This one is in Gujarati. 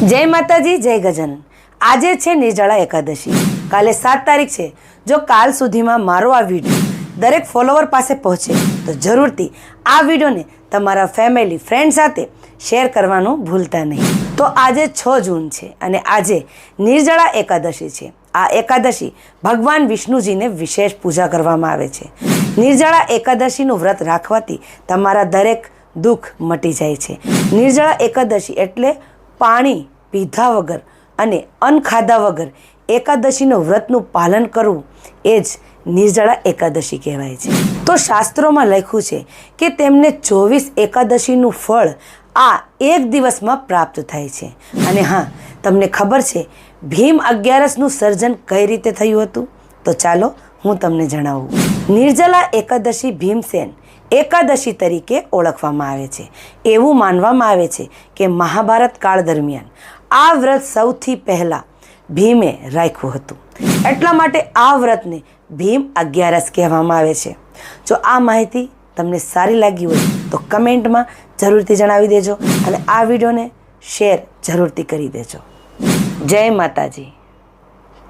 જય માતાજી, જય ગજન આજે છે નિર્જળા એકાદશી. કાલે સાત તારીખ છે. જો કાલ સુધીમાં મારો આ વીડિયો દરેક ફોલોવર પાસે પહોંચે, તો જરૂરથી આ વિડીયોને તમારા ફેમિલી ફ્રેન્ડ સાથે શેર કરવાનું ભૂલતા નહીં. તો આજે છ જૂન છે અને આજે નિર્જળા એકાદશી છે. આ એકાદશી ભગવાન વિષ્ણુજીને વિશેષ પૂજા કરવામાં આવે છે. નિર્જળા એકાદશીનું વ્રત રાખવાથી તમારા દરેક દુઃખ મટી જાય છે. નિર્જળા એકાદશી એટલે પાણી પીધા વગર અને અન્ન ખાધા વગર એકાદશીનું વ્રતનું પાલન કરવું એ જ નિર્જળા એકાદશી કહેવાય છે. તો શાસ્ત્રોમાં લખ્યું છે કે તેમને ચોવીસ એકાદશીનું ફળ આ એક દિવસમાં પ્રાપ્ત થાય છે. અને હા, તમને ખબર છે, ભીમ અગિયારસનું સર્જન કઈ રીતે થયું હતું? તો ચાલો હું તમને જણાવું. નિર્જલા એકાદશી ભીમસેન એકાદશી તરીકે ઓળખવામાં આવે છે. એવું માનવામાં આવે છે કે મહાભારત કાળ દરમિયાન આ વ્રત સૌથી પહેલાં ભીમે રાખ્યું હતું. એટલા માટે આ વ્રતને ભીમ અગિયારસ કહેવામાં આવે છે. જો આ માહિતી તમને સારી લાગી હોય તો કમેન્ટમાં જરૂરથી જણાવી દેજો અને આ વિડીયોને શેર જરૂરથી કરી દેજો. જય માતાજી.